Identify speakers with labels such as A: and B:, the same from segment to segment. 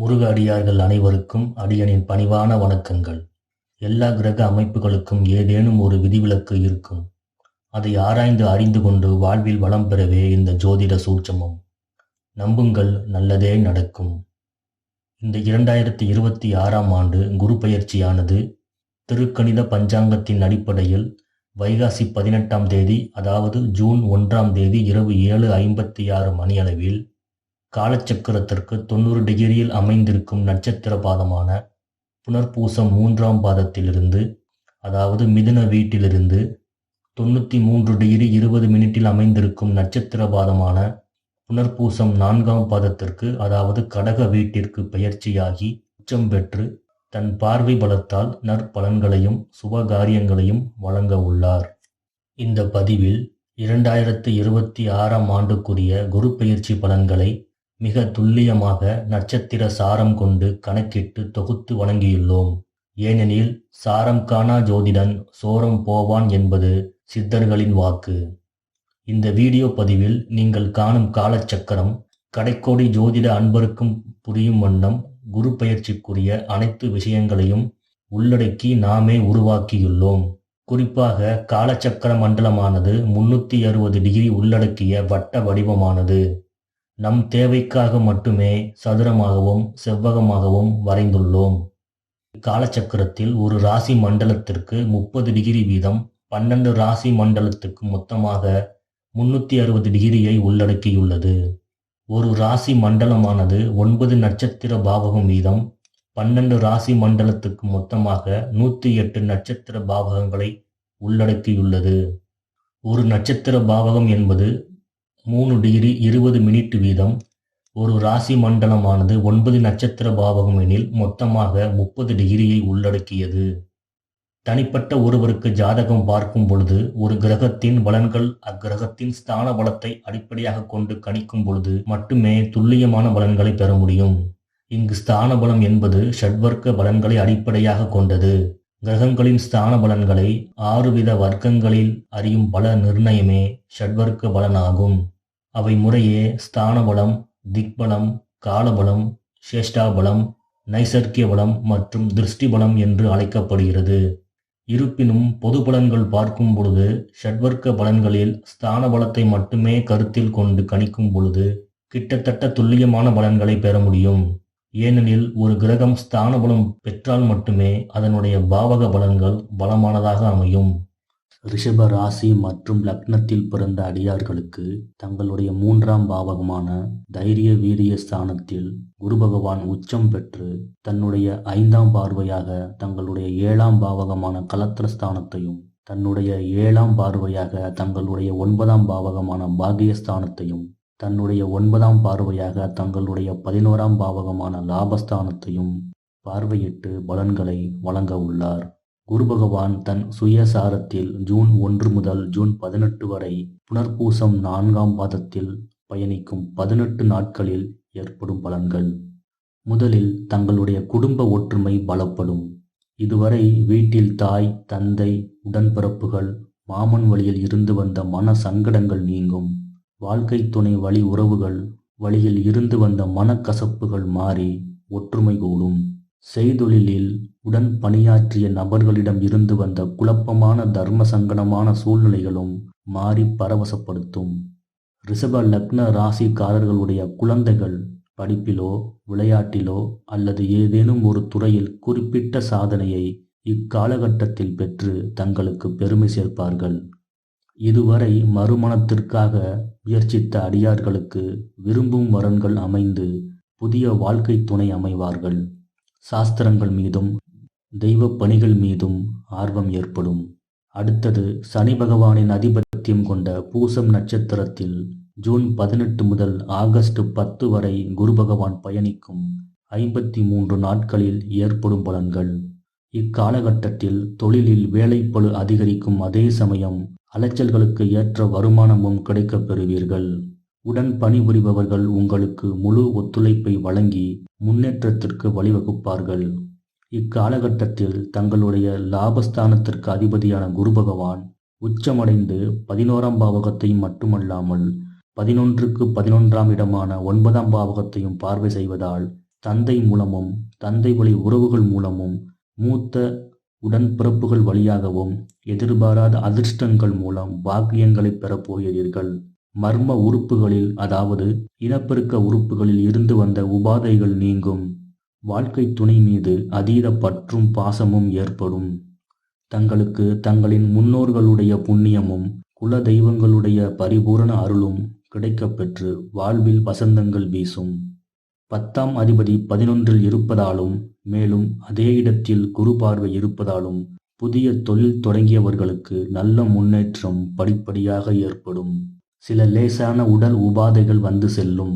A: முருக அடியார்கள் அனைவருக்கும் அடியனின் பணிவான வணக்கங்கள் எல்லா கிரக அமைப்புகளுக்கும் ஏதேனும் ஒரு விதிவிலக்கு இருக்கும் அதை ஆராய்ந்து அறிந்து கொண்டு வாழ்வில் வளம் பெறவே இந்த ஜோதிட சூட்சமும் நம்புங்கள் நல்லதே நடக்கும் இந்த இரண்டாயிரத்தி இருபத்தி ஆறாம் ஆண்டு குரு பயிற்சியானது திருக்கணித பஞ்சாங்கத்தின் அடிப்படையில் வைகாசி பதினெட்டாம் தேதி அதாவது ஜூன் ஒன்றாம் தேதி இரவு ஏழு ஐம்பத்தி ஆறு மணியளவில் காலச்சக்கரத்திற்கு தொண்ணூறு டிகிரியில் அமைந்திருக்கும் நட்சத்திர பாதமான புனர்பூசம் மூன்றாம் பாதத்திலிருந்து அதாவது மிதுன வீட்டிலிருந்து தொண்ணூற்றி மூன்று டிகிரி இருபது மினிட்டில் அமைந்திருக்கும் நட்சத்திர பாதமான புனர்பூசம் நான்காம் பாதத்திற்கு அதாவது கடக வீட்டிற்கு பயிற்சியாகி உச்சம் பெற்று தன் பார்வை பலத்தால் நற்பலன்களையும் சுபகாரியங்களையும் வழங்க உள்ளார் இந்த பதிவில் இரண்டாயிரத்து இருபத்தி ஆறாம் ஆண்டுக்குரிய குரு பயிற்சி பலன்களை மிக துல்லியமாக நட்சத்திர சாரம் கொண்டு கணக்கிட்டு தொகுத்து வழங்கியுள்ளோம் ஏனெனில் சாரம் காணா ஜோதிடன் சோரம் போவான் என்பது சித்தர்களின் வாக்கு இந்த வீடியோ பதிவில் நீங்கள் காணும் காலச்சக்கரம் கடைக்கோடி ஜோதிட அன்பருக்கும் புரியும் வண்ணம் குரு பயிற்சிக்குரிய அனைத்து விஷயங்களையும் உள்ளடக்கி நாமே உருவாக்கியுள்ளோம் குறிப்பாக காலச்சக்கர மண்டலமானது முன்னூத்தி அறுபது டிகிரி உள்ளடக்கிய வட்ட வடிவமானது நம் தேவைக்காக மட்டுமே சதுரமாகவும் செவ்வகமாகவும் வரைந்துள்ளோம் காலச்சக்கரத்தில் ஒரு ராசி மண்டலத்திற்கு முப்பது டிகிரி வீதம் பன்னெண்டு ராசி மண்டலத்துக்கு மொத்தமாக முன்னூத்தி அறுபது டிகிரியை உள்ளடக்கியுள்ளது ஒரு ராசி மண்டலமானது ஒன்பது நட்சத்திர பாவகம் வீதம் பன்னெண்டு ராசி மண்டலத்துக்கு மொத்தமாக நூற்றி எட்டு நட்சத்திர பாவகங்களை உள்ளடக்கியுள்ளது ஒரு நட்சத்திர பாவகம் என்பது மூணு டிகிரி இருபது மினிட் வீதம் ஒரு ராசி மண்டலமானது ஒன்பது நட்சத்திர பாவகம் எனில் மொத்தமாக முப்பது டிகிரியை உள்ளடக்கியது தனிப்பட்ட ஒருவருக்கு ஜாதகம் பார்க்கும் பொழுது ஒரு கிரகத்தின் பலன்கள் அக்கிரகத்தின் ஸ்தான பலத்தை அடிப்படையாக கொண்டு கணிக்கும் பொழுது மட்டுமே துல்லியமான பலன்களை பெற முடியும் இங்கு ஸ்தான பலம் என்பது ஷட்வர்க்க பலன்களை அடிப்படையாக கொண்டது கிரகங்களின் ஸ்தான பலன்களை ஆறு வித வர்க்கங்களில் அறியும் பல நிர்ணயமே ஷட்வர்க்க பலனாகும் அவை முறையே ஸ்தானபலம் திக்பலம் காலபலம் சேஷ்டாபலம் நைசர்கிய பலம் மற்றும் திருஷ்டி பலம் என்று அழைக்கப்படுகிறது இருப்பினும் பொது பலன்கள் பார்க்கும் பொழுது ஷட்வர்க்க பலன்களில் ஸ்தான பலத்தை மட்டுமே கருத்தில் கொண்டு கணிக்கும் பொழுது கிட்டத்தட்ட துல்லியமான பலன்களை பெற முடியும் ஏனெனில் ஒரு கிரகம் ஸ்தான பலம் பெற்றால் மட்டுமே அதனுடைய பாவக பலன்கள் பலமானதாக அமையும் ரிஷப ராசி மற்றும் லக்னத்தில் பிறந்த அடியார்களுக்கு தங்களுடைய மூன்றாம் பாவகமான தைரிய வீரிய ஸ்தானத்தில் குரு பகவான் உச்சம் பெற்று தன்னுடைய ஐந்தாம் பார்வையாக தங்களுடைய ஏழாம் பாவகமான கலத்திரஸ்தானத்தையும் தன்னுடைய ஏழாம் பார்வையாக தங்களுடைய ஒன்பதாம் பாவகமான பாகியஸ்தானத்தையும் தன்னுடைய ஒன்பதாம் பார்வையாக தங்களுடைய பதினோராம் பாவகமான லாபஸ்தானத்தையும் பார்வையிட்டு பலன்களை வழங்க உள்ளார் குரு பகவான் தன் சுயசாரத்தில் ஜூன் ஒன்று முதல் ஜூன் பதினெட்டு வரை புனர்பூசம் நான்காம் பாதத்தில் பயணிக்கும் பதினெட்டு நாட்களில் ஏற்படும் பலன்கள் முதலில் தங்களுடைய குடும்ப ஒற்றுமை பலப்படும் இதுவரை வீட்டில் தாய் தந்தை உடன்பிறப்புகள் மாமன் வழியில் இருந்து வந்த மன சங்கடங்கள் நீங்கும் வாழ்க்கை துணை வழி உறவுகள் வழியில் இருந்து வந்த மனக்கசப்புகள் மாறி ஒற்றுமை கூடும் செய்தொழிலில் உடன் பணியாற்றிய நபர்களிடம் இருந்து வந்த குழப்பமான தர்ம சங்கடமான சூழ்நிலைகளும் மாறி பரவசப்படுத்தும் ரிஷப லக்ன ராசிக்காரர்களுடைய குழந்தைகள் படிப்பிலோ விளையாட்டிலோ அல்லது ஏதேனும் ஒரு துறையில் குறிப்பிட்ட சாதனையை இக்காலகட்டத்தில் பெற்று தங்களுக்கு பெருமை சேர்ப்பார்கள் இதுவரை மறுமணத்திற்காக முயற்சித்த அடியார்களுக்கு விரும்பும் வரன்கள் அமைந்து புதிய வாழ்க்கை துணை அமைவார்கள் சாஸ்திரங்கள் மீதும் தெய்வ பணிகள் மீதும் ஆர்வம் ஏற்படும் அடுத்தது சனி பகவானின் அதிபத்தியம் கொண்ட பூசம் நட்சத்திரத்தில் ஜூன் பதினெட்டு முதல் ஆகஸ்ட் பத்து வரை குரு பகவான் பயணிக்கும் ஐம்பத்தி மூன்று நாட்களில் ஏற்படும் பலன்கள் இக்காலகட்டத்தில் தொழிலில் வேலைப்பழு அதிகரிக்கும் அதே சமயம் அலைச்சல்களுக்கு ஏற்ற வருமானமும் கிடைக்கப் பெறுவீர்கள் உடன் பணிபுரிபவர்கள் உங்களுக்கு முழு ஒத்துழைப்பை வழங்கி முன்னேற்றத்திற்கு வழிவகுப்பார்கள் இக்காலகட்டத்தில் தங்களுடைய லாபஸ்தானத்திற்கு அதிபதியான குரு பகவான் உச்சமடைந்து பதினோராம் பாவகத்தை மட்டுமல்லாமல் பதினொன்றுக்கு பதினொன்றாம் இடமான ஒன்பதாம் பாவகத்தையும் பார்வை செய்வதால் தந்தை மூலமும் தந்தை வழி உறவுகள் மூலமும் மூத்த உடன்பிறப்புகள் வழியாகவும் எதிர்பாராத அதிர்ஷ்டங்கள் மூலம் பாக்கியங்களை பெறப்போகிறீர்கள் மர்ம உறுப்புகளில் அதாவது இனப்பெருக்க உறுப்புகளில் இருந்து வந்த உபாதைகள் நீங்கும் வாழ்க்கை துணை மீது அதீத பற்றும் பாசமும் ஏற்படும் தங்களுக்கு தங்களின் முன்னோர்களுடைய புண்ணியமும் குல தெய்வங்களுடைய பரிபூரண அருளும் கிடைக்கப்பெற்று வாழ்வில் வசந்தங்கள் வீசும் பத்தாம் அதிபதி பதினொன்றில் இருப்பதாலும் மேலும் அதே இடத்தில் குரு பார்வை இருப்பதாலும் புதிய தொழில் தொடங்கியவர்களுக்கு நல்ல முன்னேற்றம் படிப்படியாக ஏற்படும் சில லேசான உடல் உபாதைகள் வந்து செல்லும்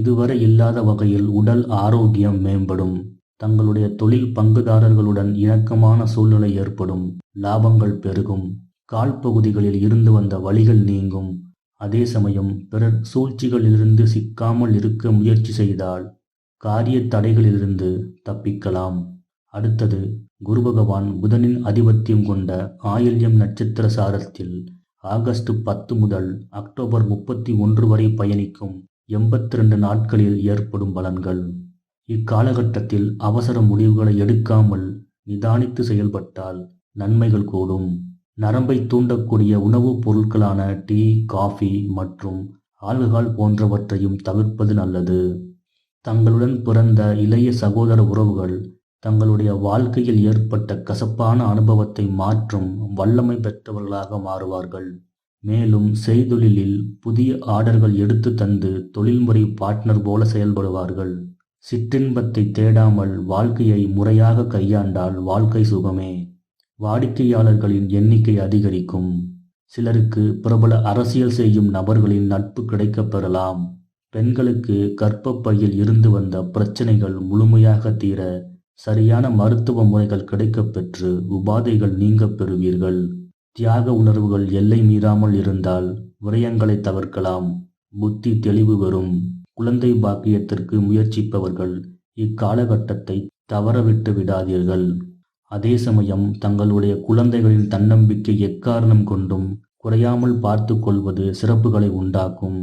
A: இதுவரை இல்லாத வகையில் உடல் ஆரோக்கியம் மேம்படும் தங்களுடைய தொழில் பங்குதாரர்களுடன் இணக்கமான சூழ்நிலை ஏற்படும் லாபங்கள் பெருகும் கால் பகுதிகளில் இருந்து வந்த வழிகள் நீங்கும் அதே சமயம் பிறர் சூழ்ச்சிகளிலிருந்து சிக்காமல் இருக்க முயற்சி செய்தால் காரிய தடைகளிலிருந்து தப்பிக்கலாம் அடுத்தது குரு பகவான் புதனின் ஆதிபத்தியம் கொண்ட ஆயில்யம் நட்சத்திர சாரத்தில் ஆகஸ்ட் பத்து முதல் அக்டோபர் முப்பத்தி ஒன்று வரை பயணிக்கும் எண்பத்தி ரெண்டு நாட்களில் ஏற்படும் பலன்கள் இக்காலகட்டத்தில் அவசர முடிவுகளை எடுக்காமல் நிதானித்து செயல்பட்டால் நன்மைகள் கூடும் நரம்பை தூண்டக்கூடிய உணவுப் பொருட்களான டீ காஃபி மற்றும் ஆல்கஹால் போன்றவற்றையும் தவிர்ப்பது நல்லது தங்களுடன் பிறந்த இளைய சகோதர உறவுகள் தங்களுடைய வாழ்க்கையில் ஏற்பட்ட கசப்பான அனுபவத்தை மாற்றும் வல்லமை பெற்றவர்களாக மாறுவார்கள் மேலும் செய்தொழிலில் புதிய ஆர்டர்கள் எடுத்து தந்து தொழில்முறை பார்ட்னர் போல செயல்படுவார்கள் சிற்றின்பத்தை தேடாமல் வாழ்க்கையை முறையாக கையாண்டால் வாழ்க்கை சுகமே வாடிக்கையாளர்களின் எண்ணிக்கை அதிகரிக்கும் சிலருக்கு பிரபல அரசியல் செய்யும் நபர்களின் நட்பு கிடைக்கப் பெறலாம் பெண்களுக்கு கர்ப்பப்பையில் இருந்து வந்த பிரச்சனைகள் முழுமையாக தீர சரியான மருத்துவ முறைகள் கிடைக்கப்பெற்று உபாதைகள் நீங்க பெறுவீர்கள் தியாக உணர்வுகள் எல்லை மீறாமல் இருந்தால் விரயங்களை தவிர்க்கலாம் புத்தி தெளிவு வரும் குழந்தை பாக்கியத்திற்கு முயற்சிப்பவர்கள் இக்காலகட்டத்தை தவறவிட்டு விடாதீர்கள் அதே சமயம் தங்களுடைய குழந்தைகளின் தன்னம்பிக்கை எக்காரணம் கொண்டும் குறையாமல் பார்த்து கொள்வது சிறப்புகளை உண்டாக்கும்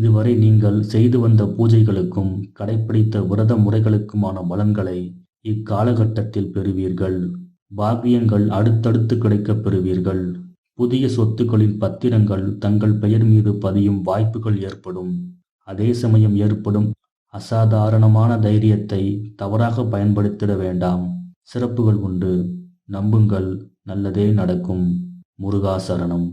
A: இதுவரை நீங்கள் செய்து வந்த பூஜைகளுக்கும் கடைபிடித்த விரத முறைகளுக்குமான பலன்களை இக்காலகட்டத்தில் பெறுவீர்கள் பாக்கியங்கள் அடுத்தடுத்து கிடைக்கப் பெறுவீர்கள் புதிய சொத்துக்களின் பத்திரங்கள் தங்கள் பெயர் மீது பதியும் வாய்ப்புகள் ஏற்படும் அதே சமயம் ஏற்படும் அசாதாரணமான தைரியத்தை தவறாக பயன்படுத்திட வேண்டாம் சிறப்புகள் உண்டு நம்புங்கள் நல்லதே நடக்கும் முருகாசரணம்